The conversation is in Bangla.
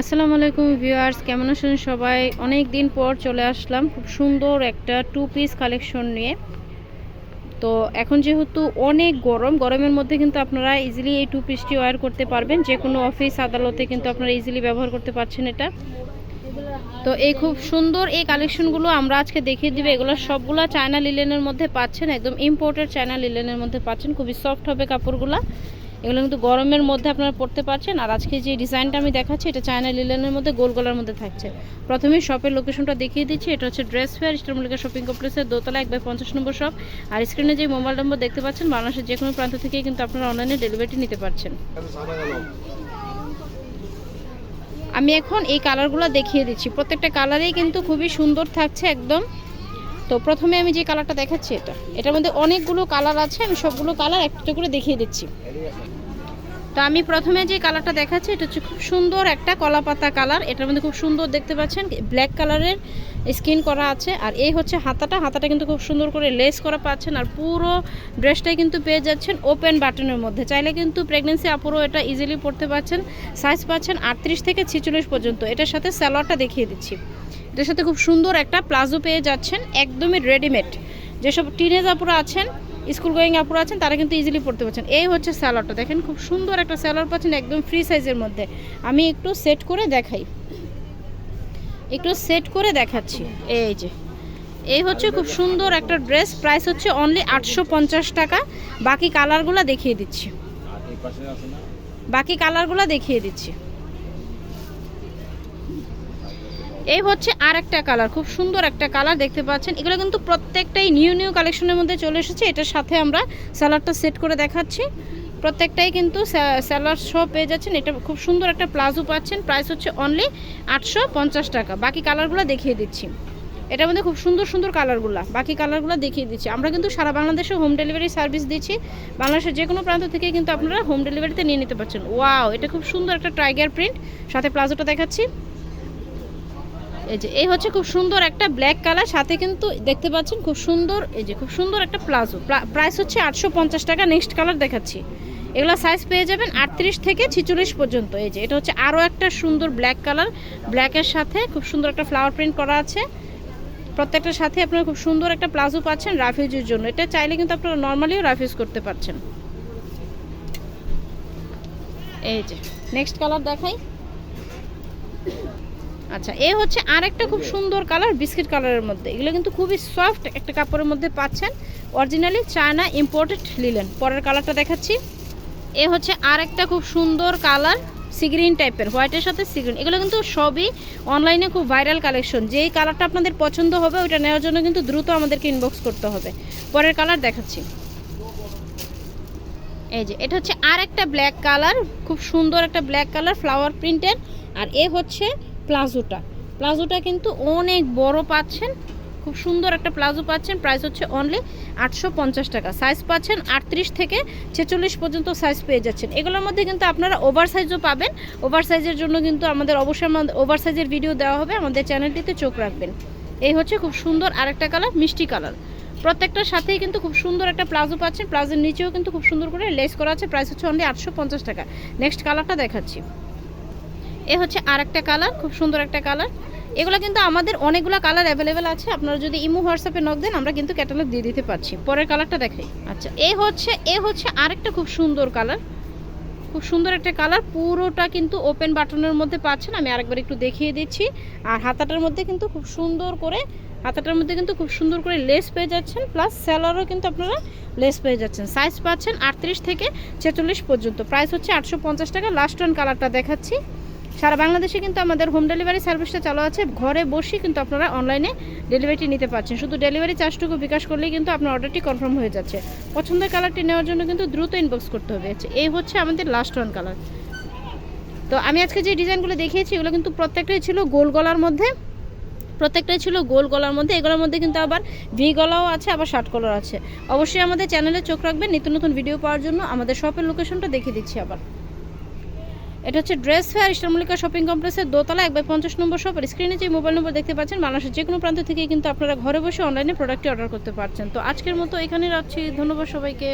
আসসালামু আলাইকুম ভিউয়ার্স, কেমন আছেন সবাই? অনেক দিন পর চলে আসলাম খুব সুন্দর একটা টু পিস কালেকশন নিয়ে। তো এখন যেহেতু অনেক গরম, গরমের মধ্যে কিন্তু আপনারা ইজিলি এই টু পিসটি ওয়্যার করতে পারবেন। যে কোনো অফিস আদালতে কিন্তু আপনারা ইজিলি ব্যবহার করতে পারছেন এটা। তো এই খুব সুন্দর এই কালেকশনগুলো আমরা আজকে দেখিয়ে দিবে। এগুলো সবগুলো চায়না লিলেনের মধ্যে পাচ্ছেন, একদম ইম্পোর্টেড চায়না লিলেনের মধ্যে পাচ্ছেন। খুবই সফট হবে কাপড়গুলো। এগুলো কিন্তু গরমের মধ্যে আপনারা পড়তে পারছেন। আর আজকে যে ডিজাইনটা আমি দেখাচ্ছি, এটা চায়না লিলেনের মধ্যে গোল গলার মধ্যে থাকছে। প্রথমে শপের লোকেশনটা দেখিয়ে দিচ্ছি। এটা হচ্ছে ড্রেস ফেয়ার ইস্টারমলিকা শপিং কমপ্লেক্সের দোতলা এক বাই পঞ্চাশ নম্বর শপ আর স্ক্রিনে যে মোবাইল নম্বর দেখতে পাচ্ছেন, বাংলাদেশের যে কোনো প্রান্ত থেকে কিন্তু আপনারা অনলাইনে ডেলিভারি নিতে পারছেন। আমি এখন এই কালারগুলো দেখিয়ে দিচ্ছি। প্রত্যেকটা কালারেই কিন্তু খুবই সুন্দর থাকছে একদম। তো প্রথমে আমি যে কালারটা দেখাচ্ছি এটা, এটার মধ্যে অনেকগুলো কালার আছে, আমি সবগুলো কালার একটা করে দেখিয়ে দিচ্ছি। তো আমি প্রথমে যে কালারটা দেখাচ্ছি, এটা হচ্ছে খুব সুন্দর একটা কলা পাতা কালার, এটার মধ্যে খুব সুন্দর দেখতে পাচ্ছেন, ব্ল্যাক কালারের স্কিন করা আছে, আর এই হচ্ছে হাতাটা হাতাটা কিন্তু খুব সুন্দর করে লেস করা পাচ্ছেন, আর পুরো ড্রেসটাই কিন্তু পেয়ে যাচ্ছেন ওপেন বাটনের মধ্যে। চাইলে কিন্তু প্রেগনেন্সি আপুরও এটা ইজিলি পড়তে পারছেন সাইজ পাচ্ছেন আটত্রিশ থেকে ছিচল্লিশ পর্যন্ত। এটার সাথে স্যালোয়ারটা দেখিয়ে দিচ্ছি। এটার সাথে খুব সুন্দর একটা প্লাজো পেয়ে যাচ্ছেন, একদমই রেডিমেড যেসব টিনেজ আপুরা আছেন স্কুল গোয়িং আপুরা আছেন, তারা কিন্তু ইজিলি পড়তে পারছেন। এই হচ্ছে স্যালোয়ারটা দেখেন, খুব সুন্দর একটা স্যালোয়ার পাচ্ছেন, একদম ফ্রি সাইজের মধ্যে। আমি একটু সেট করে দেখাই। একটু সেট করে দেখাচ্ছি। এই যে। এই হচ্ছে খুব সুন্দর একটা ড্রেস প্রাইস হচ্ছে অনলি আটশো পঞ্চাশ টাকা। বাকি কালারগুলো দেখিয়ে দিচ্ছি। বাকি কালারগুলো দেখিয়ে দিচ্ছি। এই হচ্ছে আর একটা কালার, খুব সুন্দর একটা কালার দেখতে পাচ্ছেন। এগুলো কিন্তু প্রত্যেকটাই নিউ নিউ কালেকশনের মধ্যে চলে এসেছে। এটার সাথে আমরা স্যালাডটা সেট করে দেখাচ্ছি। প্রত্যেকটাই কিন্তু স্যালাড সহ পেয়ে যাচ্ছেন। এটা খুব সুন্দর একটা প্লাজো পাচ্ছেন। প্রাইস হচ্ছে অনলি আটশো পঞ্চাশ টাকা। বাকি কালারগুলো দেখিয়ে দিচ্ছি। এটার মধ্যে খুব সুন্দর সুন্দর কালারগুলো। বাকি কালারগুলো দেখিয়ে দিচ্ছি। আমরা কিন্তু সারা বাংলাদেশে হোম ডেলিভারি সার্ভিস দিচ্ছি। বাংলাদেশের যে কোনো প্রান্ত থেকে কিন্তু আপনারা হোম ডেলিভারিতে নিয়ে নিতে পারছেন। ওয়াও, এটা খুব সুন্দর একটা টাইগার প্রিন্ট। সাথে প্লাজোটা দেখাচ্ছি। এই যে, এই হচ্ছে খুব সুন্দর একটা ব্ল্যাক কালার সাথে কিন্তু দেখতে পাচ্ছেন খুব সুন্দর, এই যে খুব সুন্দর একটা প্লাজো। প্রাইস হচ্ছে আটশো পঞ্চাশ টাকা নেক্সট কালার দেখাচ্ছি। এগুলো সাইজ পেয়ে যাবেন আটত্রিশ থেকে ছিচল্লিশ পর্যন্ত। এই যে, এটা হচ্ছে আরও একটা সুন্দর ব্ল্যাক কালার ব্ল্যাকের সাথে খুব সুন্দর একটা ফ্লাওয়ার প্রিন্ট করা আছে। প্রত্যেকটার সাথে আপনারা খুব সুন্দর একটা প্লাজো পাচ্ছেন রাফিউজের জন্য। এটা চাইলে কিন্তু আপনারা নর্মালিও রাফিউজ করতে পারছেন। এই যে নেক্সট কালার দেখাই। আচ্ছা এ হচ্ছে আরেকটা খুব সুন্দর কালার বিস্কিট কালারের মধ্যে। এগুলো কিন্তু খুবই সফট একটা কাপড়ের মধ্যে পাচ্ছেন। অরিজিনালি চায়না ইম্পোর্টেড লিলেন পরের কালারটা দেখাচ্ছি। এ হচ্ছে আরেকটা খুব সুন্দর কালার সিগ্রিন টাইপের হোয়াইটের সাথে সিগ্রিন এগুলো কিন্তু সবই অনলাইনে খুব ভাইরাল কালেকশন যেই কালারটা আপনাদের পছন্দ হবে ওইটা নেওয়ার জন্য কিন্তু দ্রুত আমাদেরকে ইনবক্স করতে হবে। পরের কালার দেখাচ্ছি। এই যে এটা হচ্ছে আর একটা ব্ল্যাক কালার খুব সুন্দর একটা ব্ল্যাক কালার ফ্লাওয়ার প্রিন্টের আর এ হচ্ছে প্লাজোটা। প্লাজোটা কিন্তু অনেক বড় পাচ্ছেন, খুব সুন্দর একটা প্লাজো পাচ্ছেন প্রাইস হচ্ছে অনলি আটশো পঞ্চাশ টাকা। সাইজ পাচ্ছেন আটত্রিশ থেকে ছেচল্লিশ পর্যন্ত সাইজ পেয়ে যাচ্ছেন। এগুলোর মধ্যে কিন্তু আপনারা ওভার সাইজও পাবেন। ওভার সাইজের জন্য কিন্তু আমাদের অবশ্যই ওভার সাইজের ভিডিও দেওয়া হবে। আমাদের চ্যানেলটিতে চোখ রাখবেন। এই হচ্ছে খুব সুন্দর আরেকটা কালার মিষ্টি কালার প্রত্যেকটার সাথেই কিন্তু খুব সুন্দর একটা প্লাজো পাচ্ছেন। প্লাজোর নিচেও কিন্তু খুব সুন্দর করে লেস করা আছে। প্রাইস হচ্ছে অনলি আটশো পঞ্চাশ টাকা। নেক্সট কালারটা দেখাচ্ছি। এ হচ্ছে আর একটা কালার, খুব সুন্দর একটা কালার। এগুলো কিন্তু আমাদের অনেকগুলো কালার অ্যাভেলেবেল আছে। আপনারা যদি ইমো হোয়াটসঅ্যাপে নক দেন, আমরা কিন্তু ক্যাটালগ দিয়ে দিতে পারছি। পরের কালারটা দেখাই। আচ্ছা এ হচ্ছে এ হচ্ছে আরেকটা খুব সুন্দর কালার। খুব সুন্দর একটা কালার। পুরোটা কিন্তু ওপেন বাটনের মধ্যে পাচ্ছেন। আমি আরেকবার একটু দেখিয়ে দিচ্ছি। আর হাতাটার মধ্যে কিন্তু খুব সুন্দর করে, হাতাটার মধ্যে কিন্তু খুব সুন্দর করে লেস পেয়ে যাচ্ছেন। প্লাস স্যালোয়ারও কিন্তু আপনারা লেস পেয়ে যাচ্ছেন। সাইজ পাচ্ছেন আটত্রিশ থেকে ছেচল্লিশ পর্যন্ত। প্রাইস হচ্ছে আটশো পঞ্চাশ টাকা। লাস্ট ওয়ান কালারটা দেখাচ্ছি। সারা বাংলাদেশে কিন্তু আমাদের হোম ডেলিভারি সার্ভিসটা চালু আছে। ঘরে বসে কিন্তু আপনারা অনলাইনে ডেলিভারিটি নিতে পারছেন। শুধু ডেলিভারি চার্জটুকু বিকাশ করলেই কিন্তু আপনার অর্ডারটি কনফার্ম হয়ে যাচ্ছে। পছন্দের কালারটি নেওয়ার জন্য কিন্তু দ্রুত ইনবক্স করতে হবে। এই হচ্ছে আমাদের লাস্ট ওয়ান কালার তো আমি আজকে যে ডিজাইনগুলো দেখিয়েছি, এগুলো কিন্তু প্রত্যেকটাই ছিল গোল গলার মধ্যে। প্রত্যেকটাই ছিল গোল গলার মধ্যে। এগুলোর মধ্যে কিন্তু আবার ভি গলাও আছে, আবার শার্ট কলার আছে। অবশ্যই আমাদের চ্যানেলে চোখ রাখবেন। নিত্য নতুন ভিডিও পাওয়ার জন্য আমাদের শপের লোকেশনটা দেখিয়ে দিচ্ছি আবার। এটা হচ্ছে ড্রেস ফেয়ার মল্লিকা শপিং কমপ্লেক্সের দোতলা, এক বাই পঞ্চাশ নম্বর শপ। স্ক্রিনে যে মোবাইল নম্বর দেখতে পাচ্ছেন, বাংলাদেশের যে কোনো প্রান্ত থেকে কিন্তু আপনারা ঘরে বসে অনলাইনে প্রোডাক্টটি অর্ডার করতে পারছেন। তো আজকের মতো এখানে রাখছি। ধন্যবাদ সবাইকে।